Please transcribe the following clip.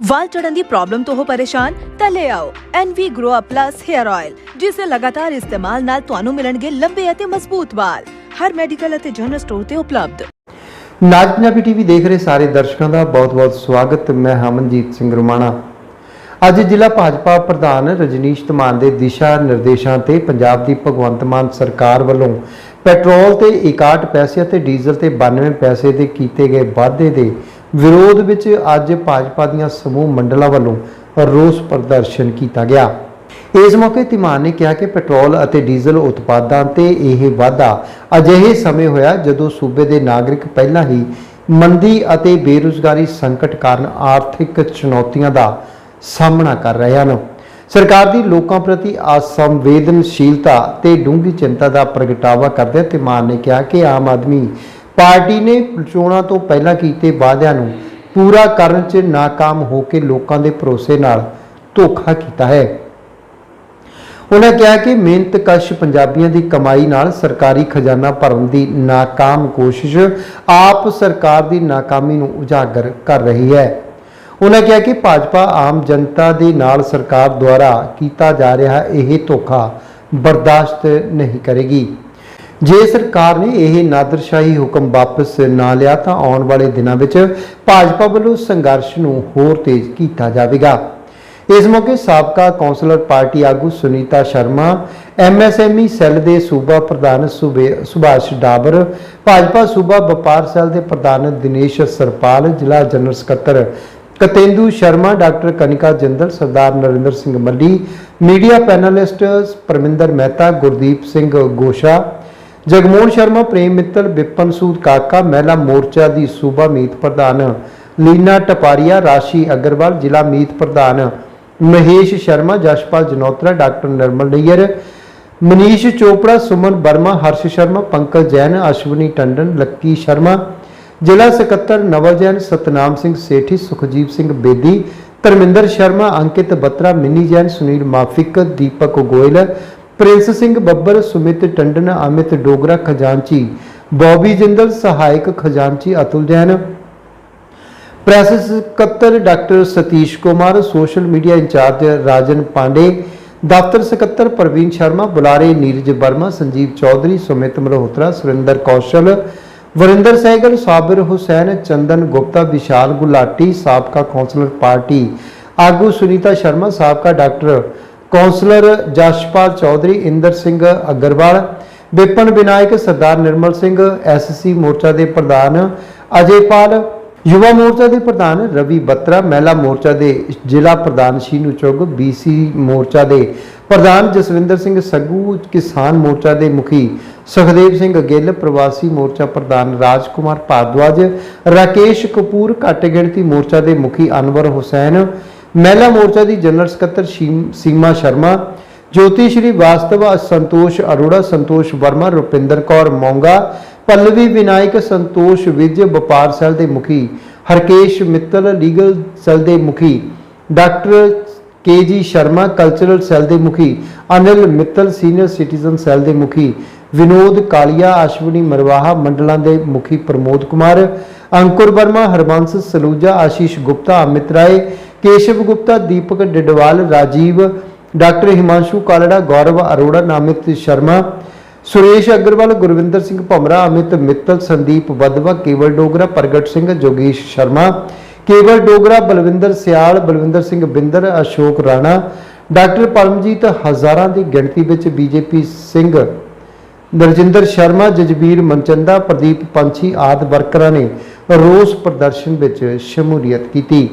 ਵਾਲ ਚੜਨ ਦੀ ਪ੍ਰੋਬਲਮ ਤੋਂ ਹੋ ਪਰੇਸ਼ਾਨ, ਤਾਂ ਲੈ ਆਓ NV Grow Up Plus Hair Oil ਜਿਸ ਦੇ ਲਗਾਤਾਰ ਇਸਤੇਮਾਲ ਨਾਲ ਤੁਹਾਨੂੰ ਮਿਲਣਗੇ ਲੰਬੇ ਅਤੇ ਮਜ਼ਬੂਤ ਵਾਲ। ਹਰ ਮੈਡੀਕਲ ਅਤੇ ਜਨਰਲ ਸਟੋਰ ਤੇ ਉਪਲਬਧ। ਨਾਜ ਪੰਜਾਬੀ ਟੀਵੀ ਦੇਖ ਰਹੇ ਸਾਰੇ ਦਰਸ਼ਕਾਂ ਦਾ ਬਹੁਤ-ਬਹੁਤ ਸਵਾਗਤ। ਮੈਂ ਹਮਨਜੀਤ ਸਿੰਘ ਰੁਮਾਣਾ। ਅੱਜ ਜ਼ਿਲ੍ਹਾ ਭਾਜਪਾ ਪ੍ਰਧਾਨ ਰਜਨੀਸ਼ ਧਮਾਨ ਦੇ ਦਿਸ਼ਾ ਨਿਰਦੇਸ਼ਾਂ ਤੇ ਪੰਜਾਬ ਦੀ ਭਗਵੰਤ ਮਾਨ ਸਰਕਾਰ ਵੱਲੋਂ ਪੈਟਰੋਲ ਤੇ 61 ਪੈਸੇ ਅਤੇ ਡੀਜ਼ਲ ਤੇ 92 ਪੈਸੇ ਦੇ ਕੀਤੇ ਗਏ ਵਾਧੇ ਦੇ ਵਿਰੋਧ ਵਿੱਚ ਅੱਜ ਭਾਜਪਾ ਦੀਆਂ ਸਮੂਹ ਮੰਡਲਾਂ ਵੱਲੋਂ ਰੋਸ ਪ੍ਰਦਰਸ਼ਨ ਕੀਤਾ ਗਿਆ। ਇਸ ਮੌਕੇ ਧੀਮਾਨ ਨੇ ਕਿਹਾ ਕਿ ਪੈਟਰੋਲ ਅਤੇ ਡੀਜ਼ਲ ਉਤਪਾਦਾਂ ਤੇ ਇਹ ਵਾਧਾ ਅਜਿਹੇ ਸਮੇਂ ਹੋਇਆ ਜਦੋਂ ਸੂਬੇ ਦੇ ਨਾਗਰਿਕ ਪਹਿਲਾਂ ਹੀ ਮੰਦੀ ਅਤੇ ਬੇਰੁਜ਼ਗਾਰੀ ਸੰਕਟ ਕਾਰਨ ਆਰਥਿਕ ਚੁਣੌਤੀਆਂ ਦਾ ਸਾਹਮਣਾ ਕਰ ਰਹੇ ਹਨ। ਸਰਕਾਰ ਦੀ ਲੋਕਾਂ ਪ੍ਰਤੀ ਅਸੰਵੇਦਨਸ਼ੀਲਤਾ ਤੇ ਡੂੰਘੀ ਚਿੰਤਾ ਦਾ ਪ੍ਰਗਟਾਵਾ ਕਰਦੇ ਧੀਮਾਨ ਨੇ ਕਿਹਾ ਕਿ ਆਮ ਆਦਮੀ ਪਾਰਟੀ ਨੇ ਚੋਣਾਂ ਤੋਂ ਪਹਿਲਾਂ ਕੀਤੇ ਵਾਅਦਿਆਂ ਨੂੰ ਪੂਰਾ ਕਰਨ 'ਚ ناکਾਮ ਹੋ ਕੇ ਲੋਕਾਂ ਦੇ ਭਰੋਸੇ ਨਾਲ ਧੋਖਾ ਕੀਤਾ ਹੈ। ਉਹਨਾਂ ਕਿਹਾ ਕਿ ਮਿਹਨਤਕਸ਼ ਪੰਜਾਬੀਆਂ ਦੀ ਕਮਾਈ ਨਾਲ ਸਰਕਾਰੀ ਖਜ਼ਾਨਾ ਭਰਨ ਦੀ ناکਾਮ ਕੋਸ਼ਿਸ਼ ਆਪ ਸਰਕਾਰ ਦੀ ناکਾਮੀ ਨੂੰ ਉਜਾਗਰ ਕਰ ਰਹੀ ਹੈ। ਉਹਨਾਂ ਕਿਹਾ ਕਿ ਭਾਜਪਾ ਆਮ ਜਨਤਾ ਦੇ ਨਾਲ ਸਰਕਾਰ ਦੁਆਰਾ ਕੀਤਾ ਜਾ ਰਿਹਾ ਇਹ ਧੋਖਾ ਬਰਦਾਸ਼ਤ ਨਹੀਂ ਕਰੇਗੀ। ਜੇ ਸਰਕਾਰ ਨੇ ਇਹ ਨਾਦਰਸ਼ਾਹੀ ਹੁਕਮ ਵਾਪਸ ਨਾ ਲਿਆ ਤਾਂ ਆਉਣ ਵਾਲੇ ਦਿਨਾਂ ਵਿੱਚ ਭਾਜਪਾ ਵੱਲੋਂ ਸੰਘਰਸ਼ ਨੂੰ ਹੋਰ ਤੇਜ਼ ਕੀਤਾ ਜਾਵੇਗਾ। ਇਸ ਮੌਕੇ ਸਾਬਕਾ ਕੌਂਸਲਰ ਪਾਰਟੀ ਆਗੂ ਸੁਨੀਤਾ ਸ਼ਰਮਾ ਐਮਐਸਐਮਈ ਸੈੱਲ ਦੇ ਸੂਬਾ ਪ੍ਰਧਾਨ ਸੁਬੇ- ਸੁਭਾਸ਼ ਡਾਬਰ, ਭਾਜਪਾ ਸੂਬਾ ਵਪਾਰ ਸੈੱਲ ਦੇ ਪ੍ਰਧਾਨ ਦਿਨੇਸ਼ ਸਰਪਾਲ, ਜ਼ਿਲ੍ਹਾ ਜਨਰਲ ਸਕੱਤਰ ਕਤੇਂਦੂ Sharma, doctor Kanika Jindal, Sardar Narinder Singh Malli, media panelist Parminder Mehta, Gurdeep Singh Gosha Jagmohan Sharma, Prem Mittal Vipan Sood Kaka, ਮਹਿਲਾ ਮੋਰਚਾ ਦੀ ਸੂਬਾ ਮੀਤ ਪ੍ਰਧਾਨ, ਲੀਨਾ ਟਪਾਰੀਆ, ਰਾਸ਼ੀ ਅਗਰਵਾਲ, ਜ਼ਿਲ੍ਹਾ ਮੀਤ ਪ੍ਰਧਾਨ, ਮਹੇਸ਼ ਸ਼ਰਮਾ, ਜਸ਼ਪਾਲ ਜਨੋਤਰਾ, ਡਾਕਟਰ ਨਰਮਲ ਨਈਅਰ, ਮਨੀਸ਼ ਚੋਪੜਾ, ਸੁਮਨ ਵਰਮਾ, ਹਰਸ਼ ਸ਼ਰਮਾ, ਪੰਕਜ ਜੈਨ, ਅਸ਼ਵਨੀ ਟੰਡਨ, ਲੱਕੀ ਸ਼ਰਮਾ, ਜ਼ਿਲ੍ਹਾ ਸਕੱਤਰ ਨਵਲ ਜੈਨ, ਸਤਨਾਮ ਸਿੰਘ ਸੇਠੀ ਸੁਖਜੀਤ ਸਿੰਘ ਬੇਦੀ, ਧਰਮਿੰਦਰ ਸ਼ਰਮਾ, ਅੰਕਿਤ ਬੱਤਰਾ, ਮਿੰਨੀ ਜੈਨ, ਸੁਨੀਲ ਮਾਫਿਕ, ਦੀਪਕ ਗੋਇਲ ਪ੍ਰਿੰਸ ਸਿੰਘ ਬੱਬਰ, ਸੁਮਿਤ ਟੰਡਨ, ਅਮਿਤ ਡੋਗਰਾ, ਖਜ਼ਾਨਚੀ। ਬੌਬੀ ਜਿੰਦਲ, ਸਹਾਇਕ ਖਜ਼ਾਨਚੀ ਅਤੁਲ ਜੈਨ। ਪ੍ਰੈਸ ਸਕੱਤਰ doctor Satish Kumar, social media incharge Rajan Pandey, ਦਫ਼ਤਰ ਸਕੱਤਰ ਪ੍ਰਵੀਨ ਸ਼ਰਮਾ, ਬੁਲਾਰੇ ਨੀਰਜ ਵਰਮਾ, ਸੰਜੀਵ ਚੌਧਰੀ, ਸੁਮਿਤ ਮਲਹੋਤਰਾ, ਸੁਰਿੰਦਰ ਕੌਸ਼ਲ, ਵਰਿੰਦਰ ਸਹਿਗਲ ਸਾਬਿਰ ਹੁਸੈਨ, ਚੰਦਨ ਗੁਪਤਾ, ਵਿਸ਼ਾਲ ਗੁਲਾਟੀ, ਸਾਬਕਾ ਕੌਂਸਲਰ ਪਾਰਟੀ। ਆਗੂ ਸੁਨੀਤਾ ਸ਼ਰਮਾ, ਸਾਬਕਾ doctor councillor Jaspal Chaudhary, Inder Singh Agarwal, Vipan Vinayak, Sardar Nirmal Singh S C ਮੋਰਚਾ ਦੇ ਪ੍ਰਧਾਨ, ਅਜੇਪਾਲ ਯੁਵਾ ਮੋਰਚਾ ਦੇ ਪ੍ਰਧਾਨ ਰਵੀ ਬੱਤਰਾ, ਮਹਿਲਾ ਮੋਰਚਾ ਦੇ ਜ਼ਿਲ੍ਹਾ ਪ੍ਰਧਾਨ ਸ਼ੀਨੂ ਚੁੱਗ ਬੀਸੀ ਮੋਰਚਾ ਦੇ ਪ੍ਰਧਾਨ ਜਸਵਿੰਦਰ ਸਿੰਘ ਸੱਗੂ ਕਿਸਾਨ ਮੋਰਚਾ ਦੇ ਮੁਖੀ ਸੁਖਦੇਵ ਸਿੰਘ ਗਿੱਲ, ਪ੍ਰਵਾਸੀ ਮੋਰਚਾ ਪ੍ਰਧਾਨ ਰਾਜਕੁਮਾਰ ਭਾਰਦਵਾਜ, ਰਾਕੇਸ਼ ਕਪੂਰ ਘੱਟ ਗਿਣਤੀ ਮੋਰਚਾ ਦੇ ਮੁਖੀ ਅਨਵਰ ਹੁਸੈਨ ਮਹਿਲਾ ਮੋਰਚਾ ਦੀ ਜਨਰਲ ਸਕੱਤਰ ਸ਼ੀਮ- ਸੀਮਾ ਸ਼ਰਮਾ, ਜੋਤੀ ਸ਼੍ਰੀ ਵਾਸਤਵ, ਸੰਤੋਸ਼ ਅਰੋੜਾ, ਸੰਤੋਸ਼ ਵਰਮਾ, ਰੁਪਿੰਦਰ ਕੌਰ ਮੌਂਗਾ, ਪੱਲਵੀ ਵਿਨਾਇਕ, ਸੰਤੋਸ਼ ਵਿਜ, ਵਪਾਰ ਸੈੱਲ ਦੇ ਮੁਖੀ, ਹਰਕੇਸ਼ ਮਿੱਤਲ, ਲੀਗਲ ਸੈੱਲ ਦੇ ਮੁਖੀ, doctor K G Sharma, cultural cell ਦੇ ਮੁਖੀ, Anil Mittal, senior citizen cell ਦੇ ਮੁਖੀ, ਵਿਨੋਦ ਕਾਲੀਆ ਅਸ਼ਵਨੀ ਮਰਵਾਹਾ ਮੰਡਲਾਂ ਦੇ ਮੁਖੀ ਪ੍ਰਮੋਦ ਕੁਮਾਰ, ਅੰਕੁਰ ਵਰਮਾ, ਹਰਬੰਸ ਸਲੂਜਾ, ਆਸ਼ੀਸ਼ ਗੁਪਤਾ, ਅਮਿਤ ਰਾਏ ਕੇਸ਼ਵ ਗੁਪਤਾ, ਦੀਪਕ ਡਿਡਵਾਲ, ਰਾਜੀਵ, ਡਾਕਟਰ ਹਿਮਾਂਸ਼ੂ ਕਾਲੜਾ, ਗੌਰਵ ਅਰੋੜਾ, ਨਾਮਿਤ ਸ਼ਰਮਾ, ਸੁਰੇਸ਼ ਅਗਰਵਾਲ, ਗੁਰਵਿੰਦਰ ਸਿੰਘ ਭਮਰਾ, ਅਮਿਤ ਮਿੱਤਲ, ਸੰਦੀਪ ਵਦਵਾ ਕੇਵਲ ਡੋਗਰਾ, ਪ੍ਰਗਟ ਸਿੰਘ, ਜੋਗੇਸ਼ ਸ਼ਰਮਾ, ਕੇਵਲ ਡੋਗਰਾ, ਬਲਵਿੰਦਰ ਸਿਆਲ, ਬਲਵਿੰਦਰ ਸਿੰਘ ਬਿੰਦਰ, ਅਸ਼ੋਕ ਰਾਣਾ, ਡਾਕਟਰ ਪਰਮਜੀਤ ਹਜ਼ਾਰਾਂ ਦੀ ਗਿਣਤੀ ਵਿੱਚ ਬੀਜੇਪੀ ਸਿੰਘ, ਨਰਜਿੰਦਰ ਸ਼ਰਮਾ ਜਜਬੀਰ ਮਨਚੰਦਾ, ਪ੍ਰਦੀਪ ਪੰਛੀ ਆਦਿ ਵਰਕਰਾਂ ਨੇ ਰੋਸ ਪ੍ਰਦਰਸ਼ਨ ਵਿੱਚ ਸ਼ਮੂਲੀਅਤ ਕੀਤੀ।